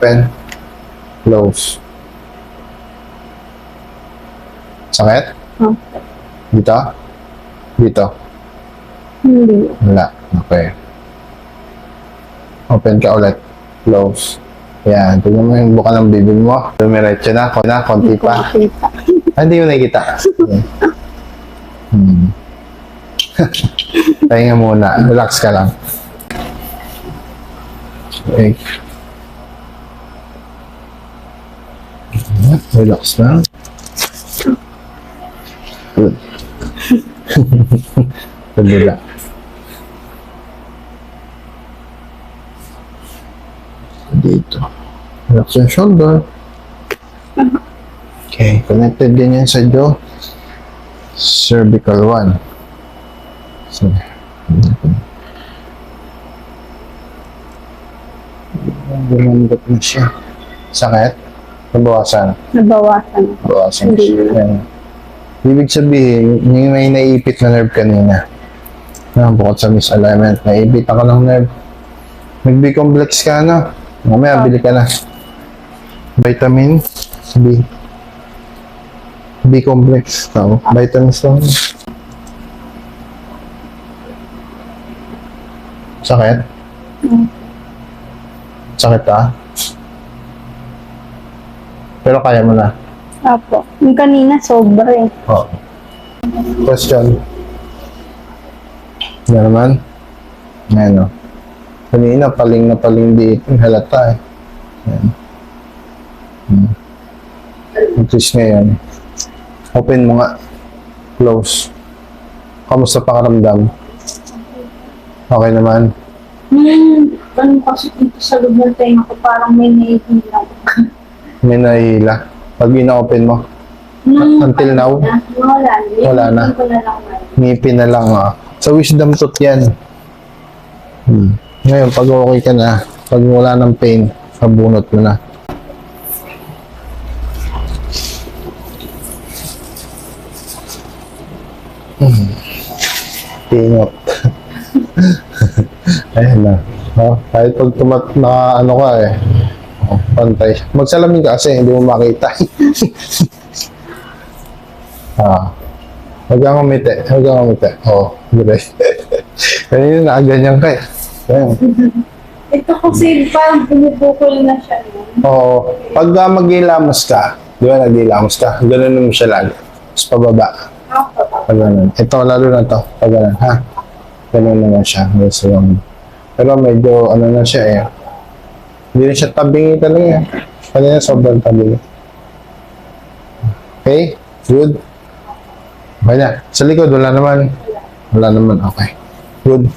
Open. Close. Sakit? Oh. Dito? Dito? Hindi. Wala. Okay. Open ka ulit. Close. Yan. Tignan mo yung buka ng bibig mo. Dumiretso na. Konti na. Konti Hindi ko pa. makita. Ah, hindi mo. Hmm. Pahinga muna. Relax ka lang. Okay. Relax lang. Good. Pagdila. Dito. Relax yung shoulder. Okay, connected din yan sa jaw. Cervical 1. So, Gumandot na siya. Sakit? Nabawasan. Nabawasan. Nabawasan Hindi na. Yan. Ibig sabihin, yung may naiipit na nerve kanina. Na, bukod sa misalignment, naiipit ako ng nerve. Nag-B-complex ka, no? Mamaya, Ah. bili ka na. Vitamin B. B-complex. Tao. Vitamins lang. Sakit? Mm. Sakit ah? Pero kaya mo na. Apo. Yung kanina, sobra eh. Oh. Question. Ano naman? Ayan o. Kanina, paling na paling di halata eh. Ayan. Hmm. At ngayon, open mo nga. Close. Kamusta pakiramdam? Okay naman? Hmm, ano kasi dito sa loob ng tenga ko, parang may naihilang. May nahihila. Pag ina-open mo, Hmm, Until now? Wala na. Wala na. Ko na lang ngipin na lang ah. Sa wisdom tooth yan. Hmm. Ngayon, pag okay ka na, pag wala ng pain, sabunot mo na. Hmm. Pingot. Ayan na. Oh, kahit pag tumat na ano ka eh. Pantay. Magsalamin ka kasi hindi mo makita. ah. Huwag kang umiti. Huwag kang umiti. Oo. Oh, dire. Kanina nakaganyan ka eh. Ayan. Ito kasi parang bumubukol na siya. no? Oo. Pagka maghilamos ka, di ba naghilamos ka, ganun mo siya lagi. Tapos pababa. Pag ganun. Ito, lalo na to. Pag ganun, ha? Ganun naman siya. Gusto yung... Pero medyo, ano na siya eh. Hindi na siya tabingi talaga eh. Kanina sobrang tabingi. Okay? Good? Okay na. Sa likod, wala naman. Wala naman. Okay. Good.